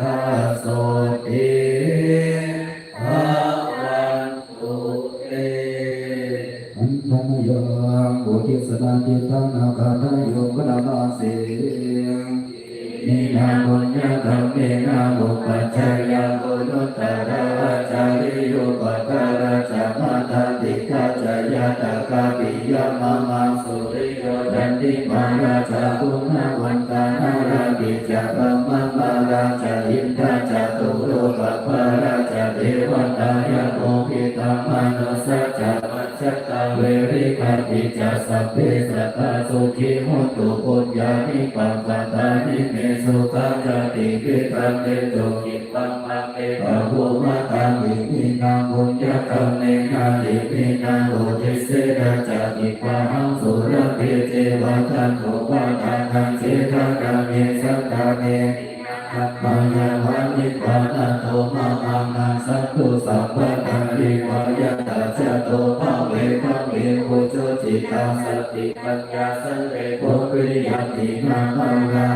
ทาโสติภาวันตุเตอันธมยังบุติสดาจิตนาคาทายโยกนามาเสนินาบุญญาธรรมเมนาบุปัจจยาบุรุตระจาริโยปัตระจามาตติกาจยาตกาปิยมามาสุริโยดันติมาราชาคุณวันตานาราบิจาบัมมามา ราชอินทาจาตุโลกภาราชาเทวตายาโอภิตามานุสัจจามัจจตาเวริคาปิจาสัพเพสัตตาสุขีมุตุปุญญานิปัปปตานิเมสุขังจติกิตังเตโตกิปังมังเอปะภูมาตังวิมินาบุญญาตังเนนาติปินาโอทิเสระจติปะหังสุรเพเทวทันโตปะทังเสทานาเมสัตตาเนปัญญาวันนิพพานาโตมามานาสัพพุสัพพะทาริวายตาจโตภาเวภาเวปุจจิตาสติปัญญาสันเลโภวิริยตินามานา